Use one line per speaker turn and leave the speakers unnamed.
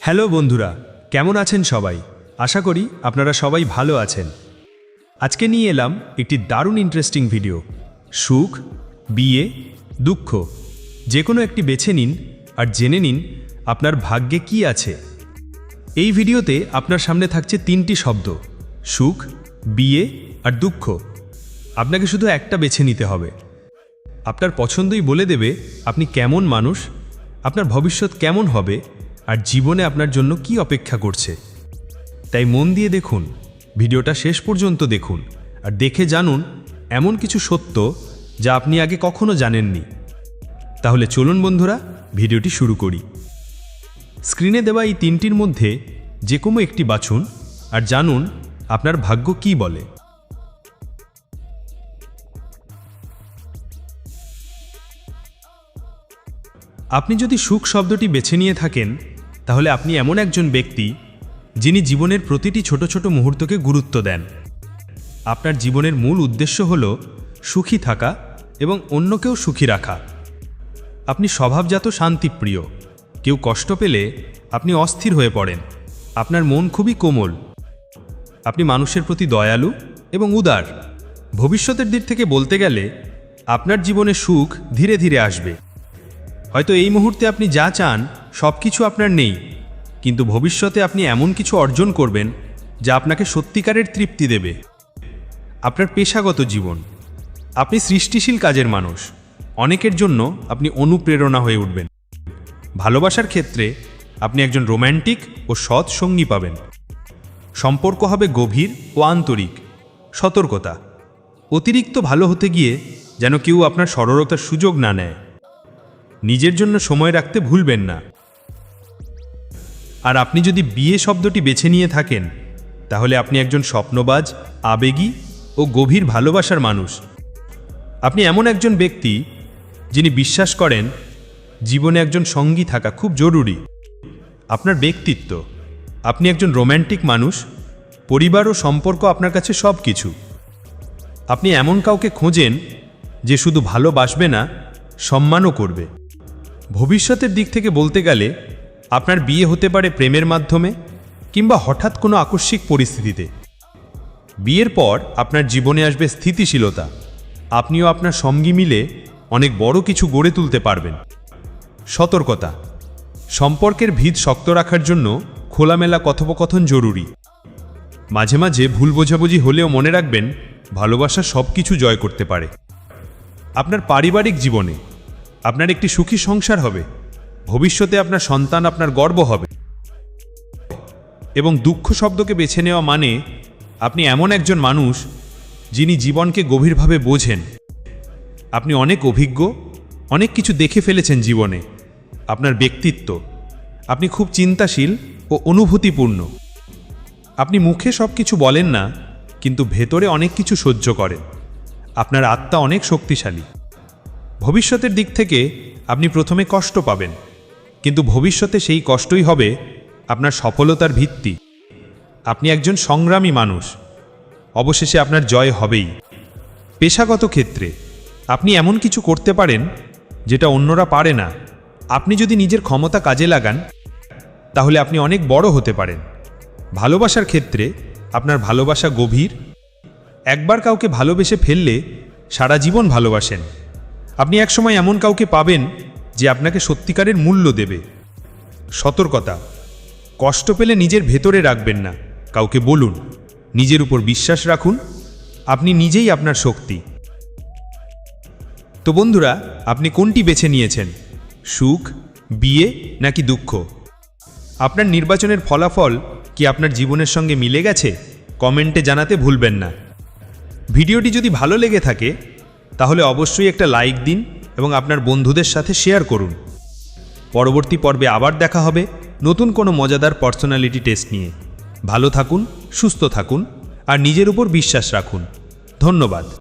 Hello বন্ধুরা, কেমন আছেন সবাই? আশা করি আপনারা সবাই ভালো আছেন। আজকে নিয়ে এলাম একটি দারুণ ইন্টারেস্টিং ভিডিও সুখ, বিয়ে, দুঃখ। যে কোনো একটি বেছে নিন আর জেনে নিন আপনার ভাগ্যে কি আছে। এই ভিডিওতে আপনার সামনে থাকছে তিনটি শব্দ, সুখ, বিয়ে আর দুঃখ। আপনাকে শুধু একটা বেছে নিতে হবে। আপনার পছন্দই বলে দেবে আপনি কেমন মানুষ, আপনার ভবিষ্যৎ কেমন হবে আর জীবনে আপনার জন্য কি অপেক্ষা করছে? তাই মন দিয়ে দেখুন, ভিডিওটা শেষ পর্যন্ত দেখুন আর দেখে জানুন এমন কিছু সত্য যা আপনি আগে কখনো জানেননি। তাহলে চলুন বন্ধুরা, ভিডিওটি শুরু করি। স্ক্রিনে দেওয়া এই তিনটির মধ্যে যে কোনো একটি বাছুন আর জানুন আপনার ভাগ্য কি বলে। আপনি যদি সুখ শব্দটি বেছে নিয়ে থাকেন তাহলে আপনি এমন একজন ব্যক্তি যিনি জীবনের প্রতিটি ছোট ছোট মুহূর্তকে গুরুত্ব দেন। আপনার জীবনের মূল উদ্দেশ্য হল সুখী থাকা এবং অন্যকেও সুখী রাখা। আপনি স্বভাবজাত শান্তিপ্রিয়। কেউ কষ্ট পেলে আপনি অস্থির হয়ে পড়েন। আপনার মন খুবই কোমল। আপনি মানুষের প্রতি দয়ালু এবং উদার। ভবিষ্যতের দিক থেকে বলতে গেলে আপনার জীবনে সুখ ধীরে ধীরে আসবে। হয়তো এই মুহূর্তে আপনি যা চান সব কিছু আপনার নেই। কিন্তু ভবিষ্যতে আপনি এমন কিছু অর্জন করবেন, যা আপনাকে সত্যিকারের তৃপ্তি দেবে। আপনার পেশাগত জীবন। আপনি সৃষ্টিশীল কাজের মানুষ। অনেকের জন্য আপনি অনুপ্রেরণা হয়ে উঠবেন। ভালোবাসার ক্ষেত্রে আপনি একজন রোম্যান্টিক ও সৎ সঙ্গী পাবেন। সম্পর্ক হবে গভীর ও আন্তরিক। সতর্কতা। অতিরিক্ত ভালো হতে গিয়ে যেন কেউ আপনার সরলতার সুযোগ না নেয়। নিজের জন্য সময় রাখতে ভুলবেন না। আর আপনি যদি বিয়ে শব্দটি বেছে নিয়ে থাকেন, তাহলে আপনি একজন স্বপ্নবাজ, আবেগী ও গভীর ভালোবাসার মানুষ। আপনি এমন একজন ব্যক্তি যিনি বিশ্বাস করেন জীবনে একজন সঙ্গী থাকা খুব জরুরি। আপনার ব্যক্তিত্ব, আপনি একজন রোম্যান্টিক মানুষ, পরিবার ও সম্পর্ক আপনার কাছে সব কিছু আপনি এমন কাউকে খোঁজেন যে শুধু ভালোবাসবে না, সম্মানও করবে। ভবিষ্যতের দিক থেকে বলতে গেলে আপনার বিয়ে হতে পারে প্রেমের মাধ্যমে কিংবা হঠাৎ কোনো আকস্মিক পরিস্থিতিতে। বিয়ের পর আপনার জীবনে আসবে স্থিতিশীলতা। আপনিও আপনার সঙ্গী মিলে অনেক বড় কিছু গড়ে তুলতে পারবেন। সতর্কতা। সম্পর্কের ভিত শক্ত রাখার জন্য খোলামেলা কথোপকথন জরুরি। মাঝে মাঝে ভুল বোঝাবুঝি হলেও মনে রাখবেন, ভালোবাসা সব কিছু জয় করতে পারে। আপনার পারিবারিক জীবনে আপনার একটি সুখী সংসার হবে। ভবিষ্যতে আপনার সন্তান আপনার গর্ব হবে। এবং দুঃখ শব্দকে বেছে নেওয়া মানে আপনি এমন একজন মানুষ যিনি জীবনকে গভীরভাবে বোঝেন। আপনি অনেক অভিজ্ঞ, অনেক কিছু দেখে ফেলেছেন জীবনে। আপনার ব্যক্তিত্ব, আপনি খুব চিন্তাশীল ও অনুভূতিপূর্ণ। আপনি মুখে সব কিছু বলেন না, কিন্তু ভেতরে অনেক কিছু সহ্য করেন। আপনার আত্মা অনেক শক্তিশালী। ভবিষ্যতের দিক থেকে আপনি প্রথমে কষ্ট পাবেন। কিন্তু ভবিষ্যতে সেই কষ্টই হবে আপনার সফলতার ভিত্তি। আপনি একজন সংগ্রামী মানুষ। অবশেষে আপনার জয় হবেই। পেশাগত ক্ষেত্রে, আপনি এমন কিছু করতে পারেন যেটা অন্যরা পারে না। আপনি যদি নিজের ক্ষমতা কাজে লাগান, তাহলে আপনি অনেক বড় হতে পারেন। ভালোবাসার ক্ষেত্রে, আপনার ভালোবাসা গভীর। একবার কাউকে ভালোবেসে ফেললে সারা জীবন ভালোবাসেন। আপনি একসময় এমন কাউকে পাবেন যে আপনাকে সত্যিকারের মূল্য দেবে। সতর্কতা। কষ্ট পেলে নিজের ভেতরে রাখবেন না। কাউকে বলুন। নিজের উপর বিশ্বাস রাখুন। আপনি নিজেই আপনার শক্তি। তো বন্ধুরা, আপনি কোনটি বেছে নিয়েছেন? সুখ, বিয়ে, নাকি দুঃখ? আপনার নির্বাচনের ফলাফল কি আপনার জীবনের সঙ্গে মিলে গেছে? কমেন্টে জানাতে ভুলবেন না। ভিডিওটি যদি ভালো লেগে থাকে, তাহলে অবশ্যই একটা লাইক দিন এবং আপনার বন্ধুদের সাথে শেয়ার করুন। পরবর্তী পর্বে আবার দেখা হবে নতুন কোনো মজাদার পার্সোনালিটি টেস্ট নিয়ে। ভালো থাকুন, সুস্থ থাকুন, আর নিজের উপর বিশ্বাস রাখুন। ধন্যবাদ।